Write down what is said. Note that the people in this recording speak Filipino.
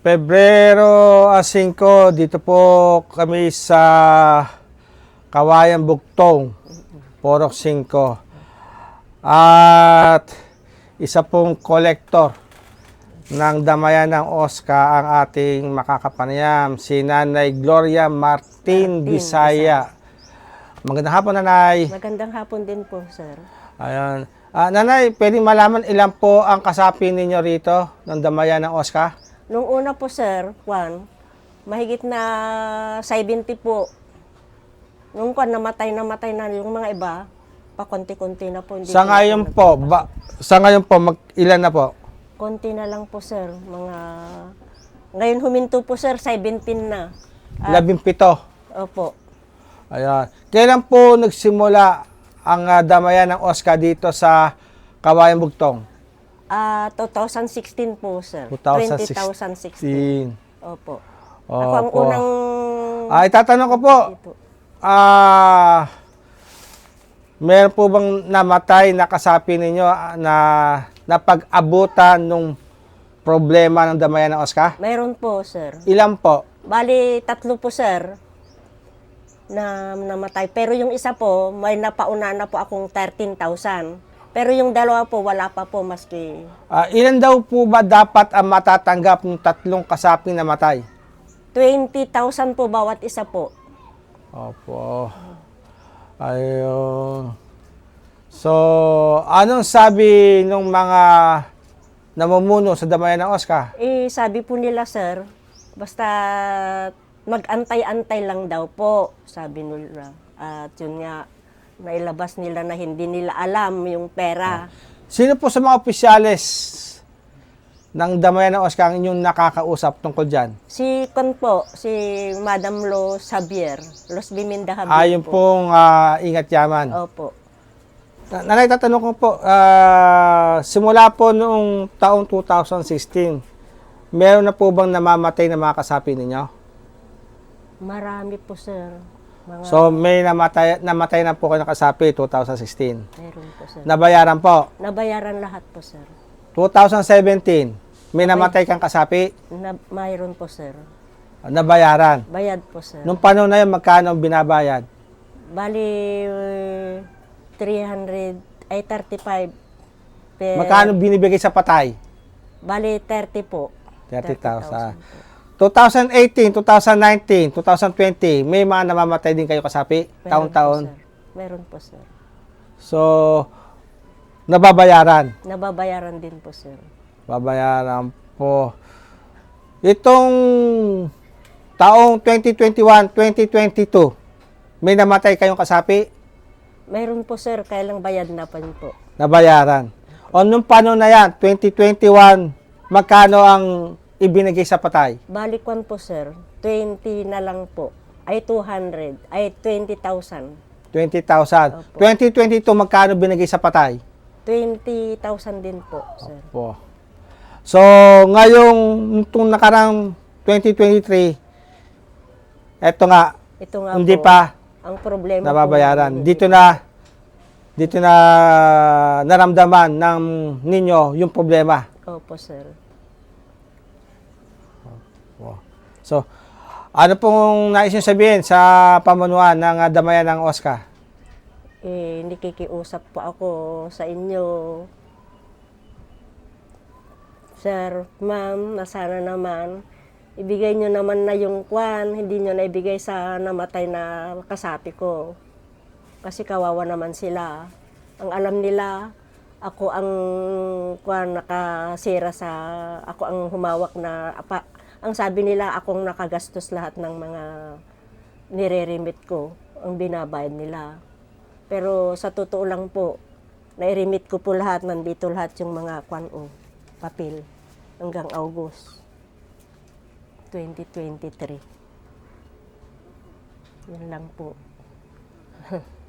Pebrero ah, 5, dito po kami sa Kawayan Bugtong, Porok 5. At isa pong kolektor ng damayan ng Oscar ang ating makakapanayam, si Nanay Gloria Martin, Martin Bisaya. Magandang hapon, Nanay. Magandang hapon din po, sir. Ayun. Ah, nanay, pwedeng malaman ilan po ang kasapi ninyo rito ng damayan ng Oscar? Nung una po, sir, Juan, mahigit na 70 po. Nung Juan, namatay, namatay na yung mga iba, pa konti-konti na po. Hindi Sa ngayon po po, ba, sa ngayon po, mag, ilan na po? Konti na lang po, sir. Mga... Ngayon huminto po, sir, 17 na. Labing pito. Opo. Ayan. Kailan po nagsimula ang ah, damayan ng Oscar dito sa Kawayan Bugtong? Ah, 2016 po, sir. 2016. 2016. Opo. Ako ang Opo. unang... Ah, itatanong ko po, ah, meron po bang namatay na kasapi ninyo ah, na napag-abutan nung problema ng damayan ng Oscar? Mayroon po, sir. Ilan po? Bali, tatlo po, sir, na namatay. Pero yung isa po, may napauna na po akong 13,000. Pero yung dalawa po, wala pa po maski Ah, ilan daw po ba dapat ang matatanggap ng tatlong kasaping namatay? 20,000 po bawat isa po. Opo. Ayun. So, anong sabi ng mga namumuno sa damayan ng Oscar? Eh, sabi po nila, sir, basta mag-antay-antay lang daw po, sabi nila. At yun nga, nailabas nila na hindi nila alam yung pera. Sino po sa mga opisyales ng damayan ng Oscar ang inyong nakakausap tungkol dyan? Si Kon po, si Madam Lo Xavier, Los Biminda Javier Ayun po. pong ah, ingat yaman. Opo. Na- Nanay, tatanong ko po, ah, simula po noong taong 2016, meron na po bang namamatay na mga kasapi ninyo? Marami po, sir. Mga So, may namatay, namatay na po kayo ng kasapi 2016. meron po, sir. Nabayaran po. Nabayaran lahat po, sir. 2017, may namatay kang kasapi, Na, mayroon po, sir. nabayaran. Bayad po, sir. Nung panahon na yun, magkano ang binabayad? Bali, eh, 300, ay 35. Per, Magkano binibigay sa patay? Bali, 30 po. 30,000. 2018, 2019, 2020, may mga namamatay din kayo kasapi? Taon-taon? Meron po, sir. So, nababayaran. Nababayaran din po, sir. Babayaran po. Itong taong 2021, 2022, may namatay kayong kasapi? Meron po, sir. Kailang bayad na pa po. Nabayaran. O nung panahon na yan, 2021, magkano ang ibinigay sa patay? Balikwan po, sir. 20 na lang po. Ay 200. Ay 20,000. 20,000. Opo. 2022, magkano binigay sa patay? 20,000 din po, sir. Po. So, ngayong itong nakarang 2023, eto nga, Ito nga hindi po, pa ang problema nababayaran. po, Dito na, dito na naramdaman ng ninyo yung problema. Opo, sir. So, ano pong nais nyo sabihin sa pamunuan ng ah, damayan ng Oscar? Eh, nakikiusap po ako sa inyo. Sir, ma'am, na sana naman, ibigay nyo naman na yung kwan, hindi nyo na ibigay sa namatay na kasapi ko. Kasi kawawa naman sila. Ang alam nila, ako ang kwan nakasira sa, ako ang humawak na, apa, ang sabi nila, akong nakagastos lahat ng mga nire-remit ko, ang binabayad nila. Pero sa totoo lang po, nai-remit ko po lahat, nandito lahat yung mga kwan o papel hanggang August 2023. Yan lang po.